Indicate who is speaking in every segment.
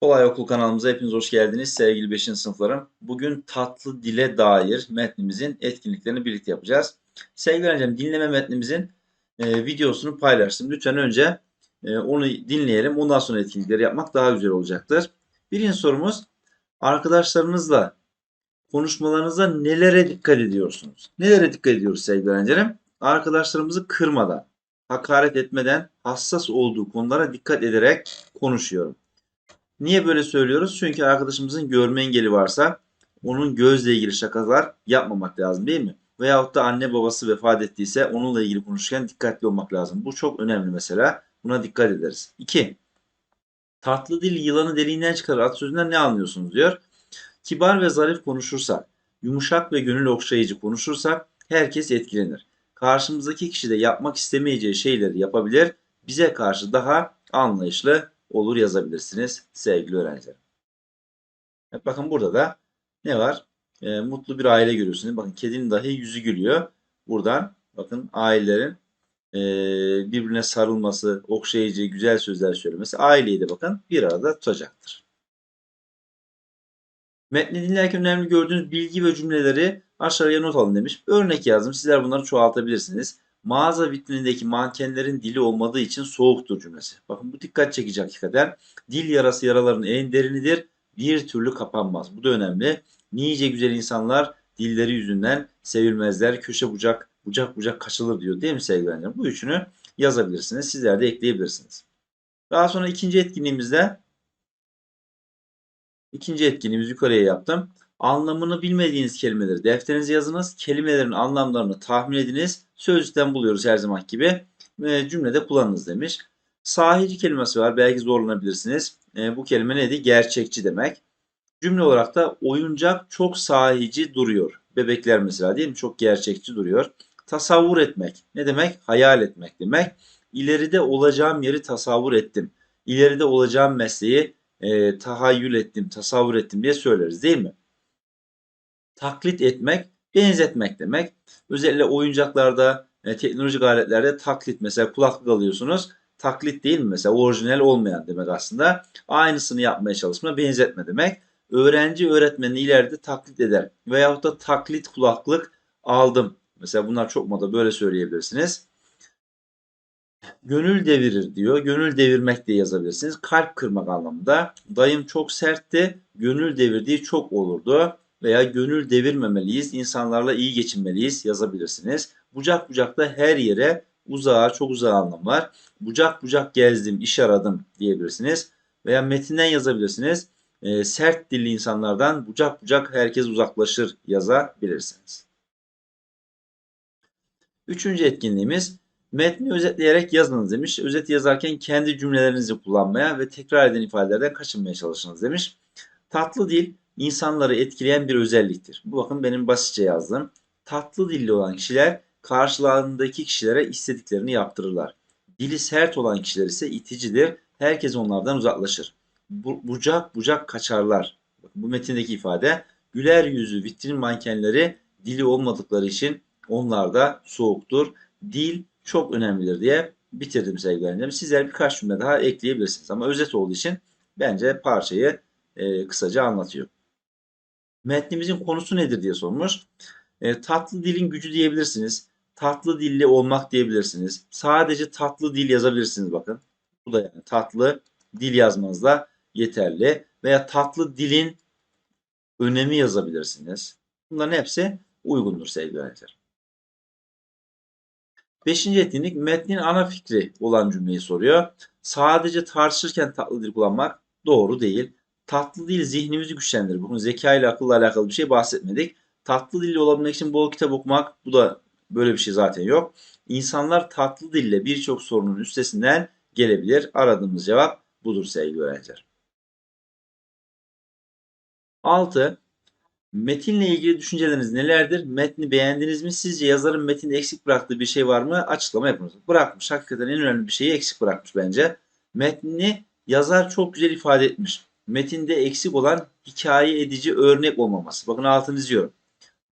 Speaker 1: Kolay Okul kanalımıza hepiniz hoş geldiniz sevgili 5. sınıflarım. Bugün tatlı dile dair metnimizin etkinliklerini birlikte yapacağız. Sevgili öğrencim dinleme metnimizin e, videosunu paylaştım. Lütfen önce e, onu dinleyelim. Ondan sonra etkinlikleri yapmak daha güzel olacaktır. Birinci sorumuz arkadaşlarınızla konuşmalarınızda nelere dikkat ediyorsunuz? Nelere dikkat ediyoruz sevgili öğrencilerim? Arkadaşlarımızı kırmadan, hakaret etmeden hassas olduğu konulara dikkat ederek konuşuyorum. Niye böyle söylüyoruz? Çünkü arkadaşımızın görme engeli varsa onun gözle ilgili şakalar yapmamak lazım değil mi? Veyahut da anne babası vefat ettiyse onunla ilgili konuşurken dikkatli olmak lazım. Bu çok önemli mesela. Buna dikkat ederiz. 2. Tatlı dil yılanı deliğinden çıkarır atasözünden ne anlıyorsunuz diyor. Kibar ve zarif konuşursak, yumuşak ve gönül okşayıcı konuşursak herkes etkilenir. Karşımızdaki kişi de yapmak istemeyeceği şeyleri yapabilir. Bize karşı daha anlayışlı olur yazabilirsiniz sevgili öğrenciler. Evet, bakın burada da ne var? E, mutlu bir aile görüyorsunuz. Bakın kedinin dahi yüzü gülüyor. Buradan bakın ailelerin e, birbirine sarılması, okşayıcı, güzel sözler söylemesi aileyi de bakın bir arada tutacaktır. Metni dinlerken önemli gördüğünüz bilgi ve cümleleri aşağıya not alın demiş. Örnek yazdım. Sizler bunları çoğaltabilirsiniz. Mağaza vitrinindeki mankenlerin dili olmadığı için soğuktur cümlesi. Bakın bu dikkat çekici hakikaten. Dil yarası yaraların en derinidir. Bir türlü kapanmaz. Bu da önemli. Nice güzel insanlar dilleri yüzünden sevilmezler. Köşe bucak, bucak bucak kaçılır diyor değil mi sevgili öğrencilerim? Bu üçünü yazabilirsiniz. Sizler de ekleyebilirsiniz. Daha sonra ikinci etkinliğimizde ikinci etkinliğimizi yukarıya yaptım. Anlamını bilmediğiniz kelimeleri defterinize yazınız. Kelimelerin anlamlarını tahmin ediniz. Sözlükten buluyoruz her zaman gibi. E, cümlede kullanınız demiş. Sahici kelimesi var. Belki zorlanabilirsiniz. E, bu kelime neydi? Gerçekçi demek. Cümle olarak da oyuncak çok sahici duruyor. Bebekler mesela değil mi? Çok gerçekçi duruyor. Tasavvur etmek. Ne demek? Hayal etmek demek. İleride olacağım yeri tasavvur ettim. İleride olacağım mesleği e, tahayyül ettim, tasavvur ettim diye söyleriz değil mi? Taklit etmek, benzetmek demek. Özellikle oyuncaklarda, e, teknolojik aletlerde taklit mesela kulaklık alıyorsunuz. Taklit değil mi mesela orijinal olmayan demek aslında. Aynısını yapmaya çalışma, benzetme demek. Öğrenci öğretmeni ileride taklit eder. Veyahut da taklit kulaklık aldım. Mesela bunlar çok moda böyle söyleyebilirsiniz. Gönül devirir diyor. Gönül devirmek diye yazabilirsiniz. Kalp kırmak anlamında. Dayım çok sertti. Gönül devirdiği çok olurdu. Veya gönül devirmemeliyiz. insanlarla iyi geçinmeliyiz yazabilirsiniz. Bucak bucakta her yere uzağa çok uzağa anlam var. Bucak bucak gezdim, iş aradım diyebilirsiniz. Veya metinden yazabilirsiniz. E, sert dilli insanlardan bucak bucak herkes uzaklaşır yazabilirsiniz. Üçüncü etkinliğimiz metni özetleyerek yazınız demiş. Özet yazarken kendi cümlelerinizi kullanmaya ve tekrar eden ifadelerden kaçınmaya çalışınız demiş. Tatlı dil insanları etkileyen bir özelliktir. Bu bakın benim basitçe yazdığım. Tatlı dilli olan kişiler karşılarındaki kişilere istediklerini yaptırırlar. Dili sert olan kişiler ise iticidir. Herkes onlardan uzaklaşır. Bu, bucak bucak kaçarlar. Bu metindeki ifade. Güler yüzü vitrin mankenleri dili olmadıkları için onlar da soğuktur. Dil çok önemlidir diye bitirdim sevgili öğrencilerim. Sizler birkaç cümle daha ekleyebilirsiniz. Ama özet olduğu için bence parçayı e, kısaca anlatıyor. Metnimizin konusu nedir diye sormuş. E, tatlı dilin gücü diyebilirsiniz. Tatlı dilli olmak diyebilirsiniz. Sadece tatlı dil yazabilirsiniz bakın. Bu da yani tatlı dil yazmanızla yeterli. Veya tatlı dilin önemi yazabilirsiniz. Bunların hepsi uygundur sevgili öğrenciler. Beşinci etkinlik metnin ana fikri olan cümleyi soruyor. Sadece tartışırken tatlı dil kullanmak doğru değil. Tatlı dil zihnimizi güçlendirir. Bugün zeka ile akılla alakalı bir şey bahsetmedik. Tatlı dilli olabilmek için bol kitap okumak bu da böyle bir şey zaten yok. İnsanlar tatlı dille birçok sorunun üstesinden gelebilir. Aradığımız cevap budur sevgili öğrenciler. 6. Metinle ilgili düşünceleriniz nelerdir? Metni beğendiniz mi? Sizce yazarın metinde eksik bıraktığı bir şey var mı? Açıklama yapınız. Bırakmış. Hakikaten en önemli bir şeyi eksik bırakmış bence. Metni yazar çok güzel ifade etmiş. Metinde eksik olan hikaye edici örnek olmaması. Bakın altını çiziyorum.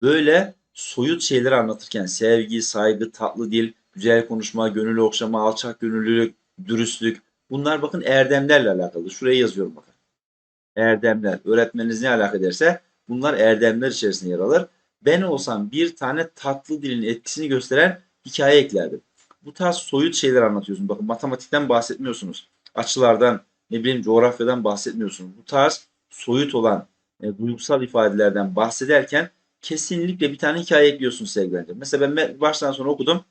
Speaker 1: Böyle soyut şeyleri anlatırken sevgi, saygı, tatlı dil güzel konuşma, gönül okşama, alçak gönüllülük, dürüstlük. Bunlar bakın erdemlerle alakalı. Şuraya yazıyorum bakın. Erdemler. Öğretmeniniz ne alaka ederse bunlar erdemler içerisinde yer alır. Ben olsam bir tane tatlı dilin etkisini gösteren hikaye eklerdim. Bu tarz soyut şeyler anlatıyorsunuz. Bakın matematikten bahsetmiyorsunuz. Açılardan, ne bileyim coğrafyadan bahsetmiyorsunuz. Bu tarz soyut olan e, duygusal ifadelerden bahsederken kesinlikle bir tane hikaye ekliyorsunuz sevgili öğrenciler. Mesela ben baştan sona okudum.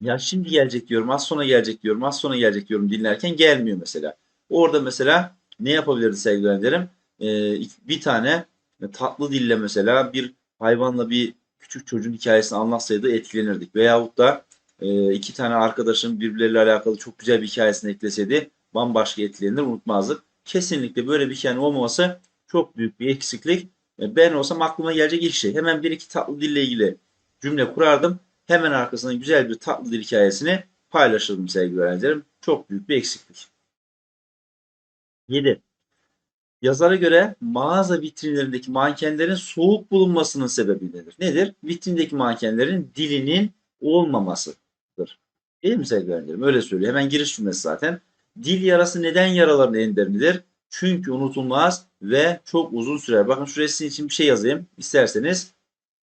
Speaker 1: Ya şimdi gelecek diyorum, az sonra gelecek diyorum, az sonra gelecek diyorum dinlerken gelmiyor mesela. Orada mesela ne yapabilirdi sevgili öğrencilerim? Ee, bir tane tatlı dille mesela bir hayvanla bir küçük çocuğun hikayesini anlatsaydı etkilenirdik. Veyahut da e, iki tane arkadaşın birbirleriyle alakalı çok güzel bir hikayesini ekleseydi bambaşka etkilenir unutmazdık. Kesinlikle böyle bir hikayenin olmaması çok büyük bir eksiklik. E, ben olsam aklıma gelecek ilk şey. Hemen bir iki tatlı dille ilgili cümle kurardım. Hemen arkasından güzel bir tatlı dil hikayesini paylaşırdım sevgili öğrencilerim. Çok büyük bir eksiklik. 7. Yazara göre mağaza vitrinlerindeki mankenlerin soğuk bulunmasının sebebi nedir? Nedir? Vitrindeki mankenlerin dilinin olmamasıdır. Değil mi sevgili öğrencilerim? Öyle söylüyor. Hemen giriş cümlesi zaten. Dil yarası neden yaraların endemidir? Çünkü unutulmaz ve çok uzun sürer. Bakın şuraya sizin için bir şey yazayım isterseniz.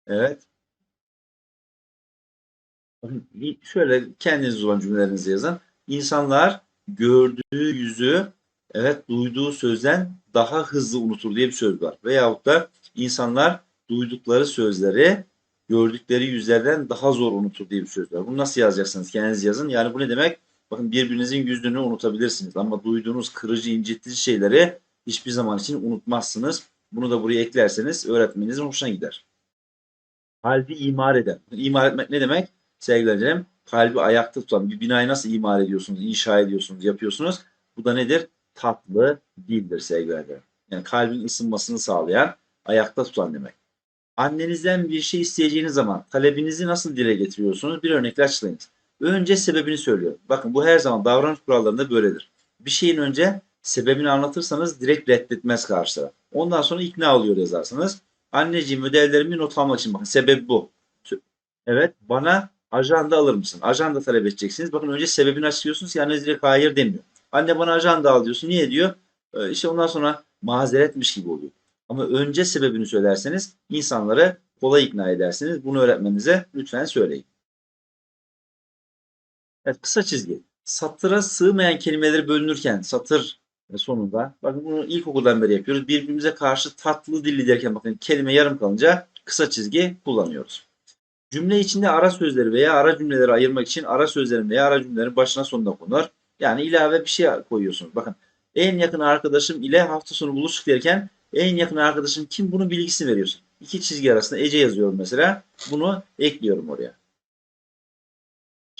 Speaker 1: Evet. Şöyle kendiniz olan cümlelerinizi yazın. İnsanlar gördüğü yüzü evet duyduğu sözden daha hızlı unutur diye bir söz var. Veyahut da insanlar duydukları sözleri gördükleri yüzlerden daha zor unutur diye bir söz var. Bunu nasıl yazacaksınız? Kendiniz yazın. Yani bu ne demek? Bakın birbirinizin yüzünü unutabilirsiniz ama duyduğunuz kırıcı, incitici şeyleri hiçbir zaman için unutmazsınız. Bunu da buraya eklerseniz öğretmeninizin hoşuna gider. Kalbi imar eden. İmar etmek ne demek? Sevgili öğrencilerim, kalbi ayakta tutan bir binayı nasıl imar ediyorsunuz, inşa ediyorsunuz, yapıyorsunuz? Bu da nedir? Tatlı dildir sevgili öğrencilerim. Yani kalbin ısınmasını sağlayan, ayakta tutan demek. Annenizden bir şey isteyeceğiniz zaman talebinizi nasıl dile getiriyorsunuz? Bir örnekle açıklayınız. Önce sebebini söylüyorum. Bakın bu her zaman davranış kurallarında böyledir. Bir şeyin önce sebebini anlatırsanız direkt reddetmez karşı taraf. Ondan sonra ikna oluyor yazarsınız. Anneciğim ödevlerimi not almak için bakın sebep bu. Evet bana ajanda alır mısın? Ajanda talep edeceksiniz. Bakın önce sebebini açıklıyorsunuz. Yani direkt hayır demiyor. Anne bana ajanda al diyorsun. Niye diyor? Ee, işte ondan sonra mazeretmiş gibi oluyor. Ama önce sebebini söylerseniz insanları kolay ikna edersiniz. Bunu öğretmenize lütfen söyleyin. Evet kısa çizgi. Satıra sığmayan kelimeleri bölünürken satır sonunda bakın bunu ilkokuldan beri yapıyoruz. Birbirimize karşı tatlı dilli derken bakın kelime yarım kalınca kısa çizgi kullanıyoruz. Cümle içinde ara sözleri veya ara cümleleri ayırmak için ara sözlerin veya ara cümlelerin başına sonuna konur. Yani ilave bir şey koyuyorsunuz. Bakın en yakın arkadaşım ile hafta sonu buluştuk derken en yakın arkadaşım kim bunun bilgisini veriyorsun. İki çizgi arasında Ece yazıyorum mesela. Bunu ekliyorum oraya.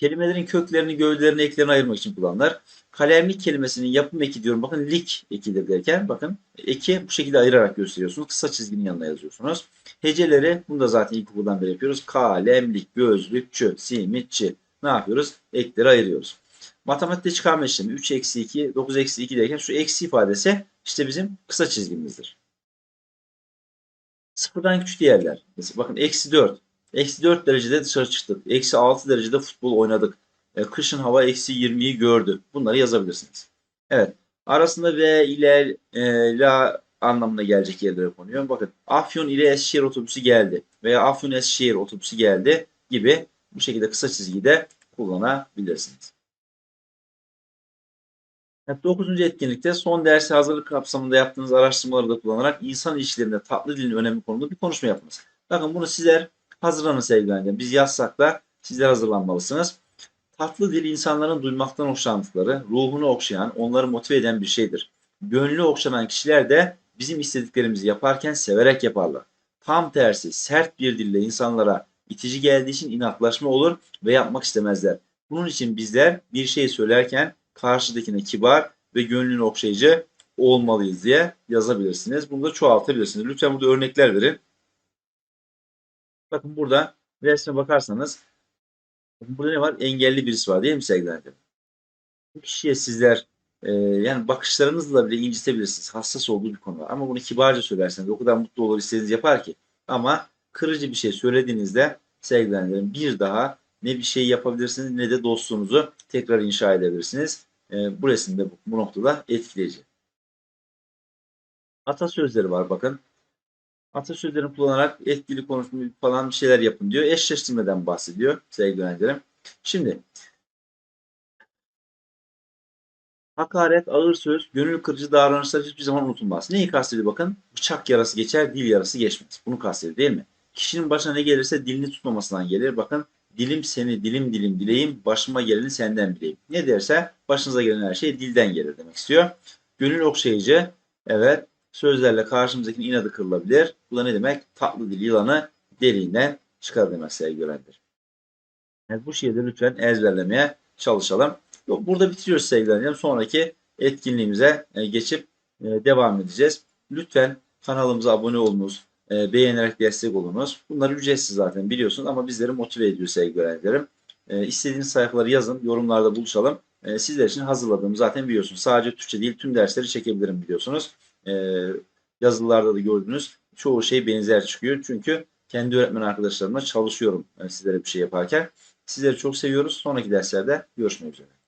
Speaker 1: Kelimelerin köklerini, gövdelerini, eklerini ayırmak için kullanılır. Kalemlik kelimesinin yapım eki diyorum. Bakın lik ekidir derken bakın eki bu şekilde ayırarak gösteriyorsunuz. Kısa çizginin yanına yazıyorsunuz. Heceleri bunu da zaten ilkokuldan beri yapıyoruz. Kalemlik, gözlük, çö, simit, çi. Ne yapıyoruz? Ekleri ayırıyoruz. Matematikte çıkarma işlemi 3 eksi 2, 9 eksi 2 derken şu eksi ifadesi işte bizim kısa çizgimizdir. Sıfırdan küçük değerler. Mesela bakın eksi 4. Eksi 4 derecede dışarı çıktık. Eksi 6 derecede futbol oynadık. E, kışın hava eksi 20'yi gördü. Bunları yazabilirsiniz. Evet. Arasında V ile e, la anlamına gelecek yerlere konuyor. Bakın Afyon ile Eskişehir otobüsü geldi. Veya Afyon Eskişehir otobüsü geldi gibi bu şekilde kısa çizgiyi de kullanabilirsiniz. Evet, 9. etkinlikte son dersi hazırlık kapsamında yaptığınız araştırmaları da kullanarak insan ilişkilerinde tatlı dilin önemi konulu bir konuşma yapınız. Bakın bunu sizler hazırlanın sevgili öğrenciler. Biz yazsak da sizler hazırlanmalısınız. Tatlı dil insanların duymaktan hoşlandıkları, ruhunu okşayan, onları motive eden bir şeydir. Gönlü okşanan kişiler de bizim istediklerimizi yaparken severek yaparlar. Tam tersi sert bir dille insanlara itici geldiği için inatlaşma olur ve yapmak istemezler. Bunun için bizler bir şey söylerken karşıdakine kibar ve gönlünü okşayıcı olmalıyız diye yazabilirsiniz. Bunu da çoğaltabilirsiniz. Lütfen burada örnekler verin. Bakın burada resme bakarsanız burada ne var? Engelli birisi var değil mi sevgili Bu kişiye sizler e, yani bakışlarınızla bile incitebilirsiniz. Hassas olduğu bir konu var. Ama bunu kibarca söylerseniz o kadar mutlu olur istediğiniz yapar ki. Ama kırıcı bir şey söylediğinizde sevgilenlerin bir daha ne bir şey yapabilirsiniz ne de dostluğunuzu tekrar inşa edebilirsiniz. E, bu resimde bu, bu noktada etkileyici. Atasözleri var bakın. Atasözlerini kullanarak etkili konuşma falan bir şeyler yapın diyor. Eşleştirmeden bahsediyor sevgili öğrencilerim. Şimdi hakaret, ağır söz, gönül kırıcı davranışlar hiçbir zaman unutulmaz. Neyi kastediyor bakın? Bıçak yarası geçer, dil yarası geçmez. Bunu kastediyor değil mi? Kişinin başına ne gelirse dilini tutmamasından gelir. Bakın dilim seni dilim dilim dileyim, başıma geleni senden bileyim. Ne derse başınıza gelen her şey dilden gelir demek istiyor. Gönül okşayıcı, evet sözlerle karşımızdakinin inadı kırılabilir. Bu da ne demek? Tatlı dil yılanı deliğinden çıkar demek sevgili öğrenciler. Bu şeyleri lütfen ezberlemeye çalışalım. Yok, burada bitiriyoruz sevgili. Sonraki etkinliğimize e, geçip e, devam edeceğiz. Lütfen kanalımıza abone olunuz, e, beğenerek destek olunuz. Bunlar ücretsiz zaten biliyorsunuz ama bizleri motive ediyor sevgili öğrencilerim. İstediğiniz sayfaları yazın, yorumlarda buluşalım. Sizler için hazırladığım zaten biliyorsunuz. Sadece Türkçe değil tüm dersleri çekebilirim biliyorsunuz. E, yazılarda da gördünüz. Çoğu şey benzer çıkıyor. Çünkü kendi öğretmen arkadaşlarımla çalışıyorum e, sizlere bir şey yaparken. Sizleri çok seviyoruz. Sonraki derslerde görüşmek üzere.